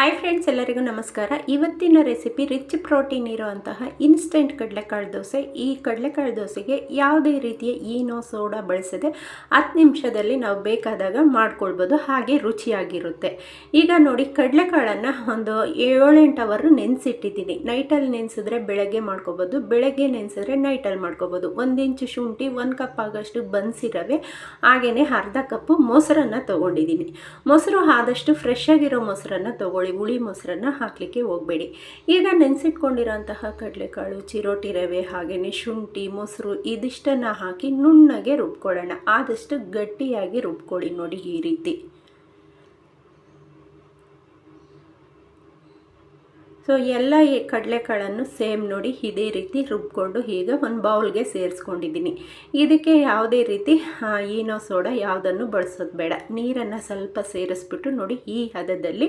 Hi friends ಎಲ್ಲರಿಗೂ ನಮಸ್ಕಾರ. ಇವತ್ತಿನ ರೆಸಿಪಿ ರಿಚ್ ಪ್ರೋಟೀನ್ ಇರುವಂತಹ ಇನ್ಸ್ಟೆಂಟ್ ಕಡಲೆಕಾಳು ದೋಸೆ. ಈ ಕಡಲೆಕಾಳು ದೋಸೆಗೆ ಯಾವುದೇ ರೀತಿಯ ಈನೋ ಸೋಡಾ ಬಳಸದೆ ಹತ್ತು ನಿಮಿಷದಲ್ಲಿ ನಾವು ಬೇಕಾದಾಗ ಮಾಡ್ಕೊಳ್ಬೋದು. ಹಾಗೆ ರುಚಿಯಾಗಿರುತ್ತೆ. ಈಗ ನೋಡಿ, ಕಡಲೆಕಾಳನ್ನು ಒಂದು ಏಳೆಂಟು ಅವರು ನೆನೆಸಿಟ್ಟಿದ್ದೀನಿ. ನೈಟಲ್ಲಿ ನೆನೆಸಿದ್ರೆ ಬೆಳಗ್ಗೆ ಮಾಡ್ಕೋಬೋದು. ಬೆಳಗ್ಗೆ ನೆನೆಸಿದ್ರೆ ನೈಟಲ್ಲಿ ಮಾಡ್ಕೋಬೋದು. ಒಂದು ಇಂಚು ಶುಂಠಿ, ಒಂದು ಕಪ್ ಆಗೋಷ್ಟು ಬನ್ಸಿರವೆ ಹಾಗೆಯೇ ಅರ್ಧ ಕಪ್ಪು ಮೊಸರನ್ನು ತೊಗೊಂಡಿದ್ದೀನಿ. ಮೊಸರು ಆದಷ್ಟು ಫ್ರೆಶ್ ಆಗಿರೋ ಮೊಸರನ್ನು ತೊಗೊಂಡು ತಗೊಳ್ಳಿ ಹುಳಿ ಮೊಸರನ್ನ ಹಾಕಲಿಕ್ಕೆ ಹೋಗಬೇಡಿ. ಈಗ ನೆನೆಸಿಟ್ಕೊಂಡಿರೋಂತಹ ಕಡಲೆಕಾಳು, ಚಿರೋಟಿ ರವೆ ಹಾಗೆಯೇ ಶುಂಠಿ, ಮೊಸರು ಇದಿಷ್ಟನ್ನು ಹಾಕಿ ನುಣ್ಣಗೆ ರುಬ್ಕೊಳ್ಳೋಣ. ಆದಷ್ಟು ಗಟ್ಟಿಯಾಗಿ ರುಬ್ಕೊಳ್ಳಿ ನೋಡಿ ಈ ರೀತಿ. ಸೊ ಎಲ್ಲ ಈ ಕಡಲೆಕಾಳನ್ನು ಸೇಮ್ ನೋಡಿ ಇದೇ ರೀತಿ ರುಬ್ಕೊಂಡು ಈಗ ಒಂದು ಬೌಲ್ಗೆ ಸೇರಿಸ್ಕೊಂಡಿದ್ದೀನಿ. ಇದಕ್ಕೆ ಯಾವುದೇ ರೀತಿ ಈನೋ ಸೋಡಾ ಯಾವುದನ್ನು ಬಳಸೋದು ಬೇಡ. ನೀರನ್ನು ಸ್ವಲ್ಪ ಸೇರಿಸ್ಬಿಟ್ಟು ನೋಡಿ ಈ ಹದದಲ್ಲಿ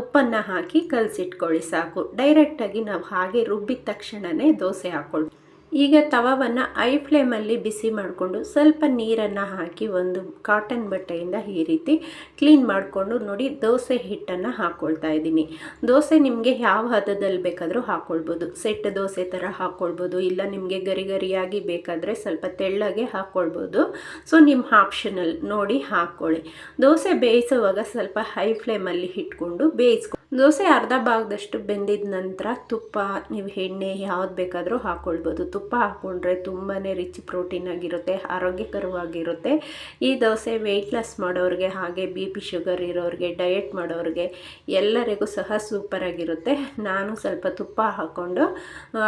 ಉಪ್ಪನ್ನು ಹಾಕಿ ಕಲಸಿಟ್ಕೊಳ್ಳಿ ಸಾಕು. ಡೈರೆಕ್ಟಾಗಿ ನಾವು ಹಾಗೆ ರುಬ್ಬಿದ ತಕ್ಷಣವೇ ದೋಸೆ ಹಾಕ್ಕೊಳ್ತೀವಿ ಈಗ ತವವನ್ನು ಐ ಫ್ಲೇಮಲ್ಲಿ ಬಿಸಿ ಮಾಡಿಕೊಂಡು ಸ್ವಲ್ಪ ನೀರನ್ನು ಹಾಕಿ ಒಂದು ಕಾಟನ್ ಬಟ್ಟೆಯಿಂದ ಈ ರೀತಿ ಕ್ಲೀನ್ ಮಾಡಿಕೊಂಡು ನೋಡಿ ದೋಸೆ ಹಿಟ್ಟನ್ನು ಹಾಕ್ಕೊಳ್ತಾ ಇದ್ದೀನಿ. ದೋಸೆ ನಿಮಗೆ ಯಾವ ಹದದಲ್ಲಿ ಬೇಕಾದರೂ ಹಾಕ್ಕೊಳ್ಬೋದು ಸೆಟ್ ದೋಸೆ ಥರ ಹಾಕ್ಕೊಳ್ಬೋದು ಇಲ್ಲ ನಿಮಗೆ ಗರಿ ಗರಿಯಾಗಿ ಬೇಕಾದರೆ ಸ್ವಲ್ಪ ತೆಳ್ಳಗೆ ಹಾಕ್ಕೊಳ್ಬೋದು ಸೊ ನಿಮ್ಮ ಆಪ್ಷನಲ್ ನೋಡಿ ಹಾಕ್ಕೊಳ್ಳಿ ದೋಸೆ ಬೇಯಿಸುವಾಗ ಸ್ವಲ್ಪ ಹೈ ಫ್ಲೇಮಲ್ಲಿ ಇಟ್ಕೊಂಡು ಬೇಯಿಸ್ಕೊ ದೋಸೆ ಅರ್ಧ ಭಾಗದಷ್ಟು ಬೆಂದಿದ ನಂತರ ತುಪ್ಪ, ನೀವು ಎಣ್ಣೆ ಯಾವ್ದು ಬೇಕಾದರೂ ಹಾಕ್ಕೊಳ್ಬೋದು ತುಪ್ಪ ಹಾಕ್ಕೊಂಡ್ರೆ ತುಂಬಾ ರಿಚ್ ಪ್ರೋಟೀನ್ ಆಗಿರುತ್ತೆ, ಆರೋಗ್ಯಕರವಾಗಿರುತ್ತೆ. ಈ ದೋಸೆ ವೆಯ್ಟ್ ಲಾಸ್ ಮಾಡೋರಿಗೆ ಹಾಗೆ ಬಿ ಪಿ ಶುಗರ್ ಇರೋರಿಗೆ ಡಯಟ್ ಮಾಡೋರಿಗೆ ಎಲ್ಲರಿಗೂ ಸಹ ಸೂಪರಾಗಿರುತ್ತೆ ನಾನು ಸ್ವಲ್ಪ ತುಪ್ಪ ಹಾಕ್ಕೊಂಡು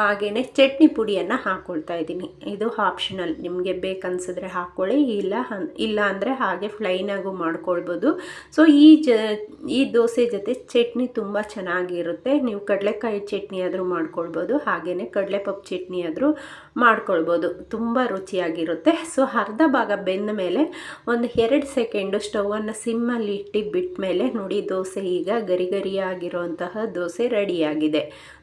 ಹಾಗೆಯೇ ಚಟ್ನಿ ಪುಡಿಯನ್ನು ಹಾಕ್ಕೊಳ್ತಾ ಇದ್ದೀನಿ. ಇದು ಆಪ್ಷನಲ್ ನಿಮಗೆ ಬೇಕನ್ಸಿದ್ರೆ ಹಾಕ್ಕೊಳ್ಳಿ ಇಲ್ಲ ಇಲ್ಲ ಅಂದರೆ ಹಾಗೆ ಫ್ಲೈನಾಗೂ ಮಾಡ್ಕೊಳ್ಬೋದು. ಸೊ ಈ ಜ, ಈ ದೋಸೆ ಜೊತೆ ಚಟ್ನಿ ತುಂಬ ಚೆನ್ನಾಗಿರುತ್ತೆ. ನೀವು ಕಡಲೆಕಾಯಿ ಚಟ್ನಿ ಆದರೂ ಮಾಡ್ಕೊಳ್ಬೋದು ಹಾಗೆಯೇ ಕಡಲೆಪಪ್ಪು ಚಟ್ನಿ ಆದರೂ ಮಾಡ್ಕೊಳ್ಬೋದು. ತುಂಬ ರುಚಿಯಾಗಿರುತ್ತೆ. ಸೊ, ಅರ್ಧ ಭಾಗ ಬೆಂದ ಮೇಲೆ ಒಂದು ಎರಡು ಸೆಕೆಂಡು ಸ್ಟವನ್ನು ಸಿಮ್ಮಲ್ಲಿ ಇಟ್ಟು ಬಿಟ್ಟ ಮೇಲೆ ನೋಡಿ, ದೋಸೆ ಈಗ ಗರಿ ಗರಿಯಾಗಿರುವಂತಹ ದೋಸೆ ರೆಡಿಯಾಗಿದೆ.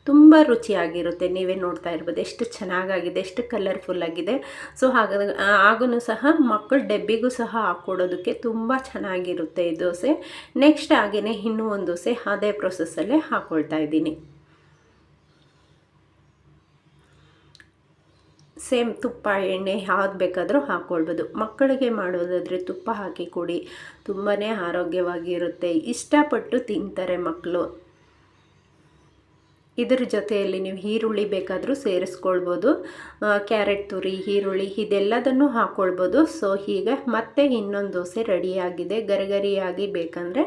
ತುಂಬ ರುಚಿಯಾಗಿರುತ್ತೆ. ನೀವೇ ನೋಡ್ತಾ ಇರ್ಬೋದು. ಎಷ್ಟು ಚೆನ್ನಾಗಾಗಿದೆ, ಎಷ್ಟು ಕಲರ್ಫುಲ್ ಆಗಿದೆ. ಸೊ ಹಾಗ ಆಗೂ ಸಹ ಮಕ್ಕಳು ಡಬ್ಬಿಗೂ ಸಹ ಹಾಕ್ಕೊಡೋದಕ್ಕೆ ತುಂಬ ಚೆನ್ನಾಗಿರುತ್ತೆ ಈ ದೋಸೆ. ನೆಕ್ಸ್ಟ್ ಹಾಗೆಯೇ ಇನ್ನೂ ಒಂದು ದೋಸೆ ಅದೇ ಪ್ರೊಸೆಸ್ಸಲ್ಲೇ ಹಾಕ್ಕೊಳ್ತಾ ಇದ್ದೀನಿ. ಸೇಮ್ ತುಪ್ಪ, ಎಣ್ಣೆ ಯಾವ್ದು ಬೇಕಾದರೂ ಹಾಕ್ಕೊಳ್ಬೋದು ಮಕ್ಕಳಿಗೆ ಮಾಡೋದಾದರೆ ತುಪ್ಪ ಹಾಕಿ ಕೊಡಿ. ತುಂಬಾ ಆರೋಗ್ಯವಾಗಿರುತ್ತೆ. ಇಷ್ಟಪಟ್ಟು ತಿಂತಾರೆ ಮಕ್ಕಳು ಇದರ ಜೊತೆಯಲ್ಲಿ ನೀವು ಈರುಳ್ಳಿ ಬೇಕಾದರೂ ಸೇರಿಸ್ಕೊಳ್ಬೋದು. ಕ್ಯಾರೆಟ್ ತುರಿ, ಈರುಳ್ಳಿ ಇದೆಲ್ಲದನ್ನು ಹಾಕ್ಕೊಳ್ಬೋದು ಸೊ ಹೀಗೆ ಮತ್ತೆ ಇನ್ನೊಂದು ದೋಸೆ ರೆಡಿಯಾಗಿದೆ. ಗರಿಗರಿಯಾಗಿ ಬೇಕಂದರೆ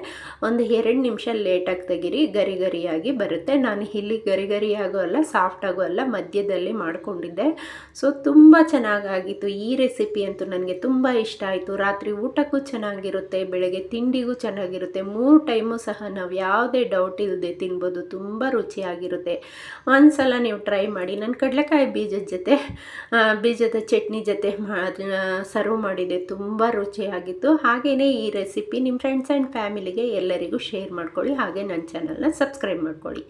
ಒಂದು ಎರಡು ನಿಮಿಷ ಲೇಟಾಗಿ ತೆಗಿರಿ. ಗರಿಗರಿಯಾಗಿ ಬರುತ್ತೆ. ನಾನು ಇಲ್ಲಿ ಗರಿಗರಿಯಾಗೋ ಅಲ್ಲ ಸಾಫ್ಟಾಗೂ ಅಲ್ಲ, ಮಧ್ಯದಲ್ಲಿ ಮಾಡಿಕೊಂಡಿದ್ದೆ. ಸೊ ತುಂಬ ಚೆನ್ನಾಗಾಗಿತ್ತು. ಈ ರೆಸಿಪಿ ಅಂತೂ ನನಗೆ ತುಂಬ ಇಷ್ಟ ಆಯಿತು. ರಾತ್ರಿ ಊಟಕ್ಕೂ ಚೆನ್ನಾಗಿರುತ್ತೆ, ಬೆಳಗ್ಗೆ ತಿಂಡಿಗೂ ಚೆನ್ನಾಗಿರುತ್ತೆ. ಮೂರು ಟೈಮು ಸಹ ನಾವು ಯಾವುದೇ ಡೌಟ್ ಇಲ್ಲದೆ ತಿನ್ಬೋದು. ತುಂಬ ರುಚಿಯಾಗಿರುತ್ತೆ. ಒಂದು ಸಲ ನೀವು ಟ್ರೈ ಮಾಡಿ, ನಾನು ಕಡಲೆಕಾಯಿ ಬೀಜದ ಜೊತೆ ಬೀಜದ ಚಟ್ನಿ ಜೊತೆ ಸರ್ವ್ ಮಾಡಿದೆ ತುಂಬ ರುಚಿಯಾಗಿತ್ತು. ಹಾಗೆಯೇ ಈ ರೆಸಿಪಿ ನಿಮ್ಮ ಫ್ರೆಂಡ್ಸ್ ಆ್ಯಂಡ್ ಫ್ಯಾಮಿಲಿಗೆ ಎಲ್ಲರಿಗೂ ಶೇರ್ ಮಾಡ್ಕೊಳ್ಳಿ, ಹಾಗೆ ನನ್ನ ಚಾನಲ್ನ ಸಬ್ಸ್ಕ್ರೈಬ್ ಮಾಡ್ಕೊಳ್ಳಿ.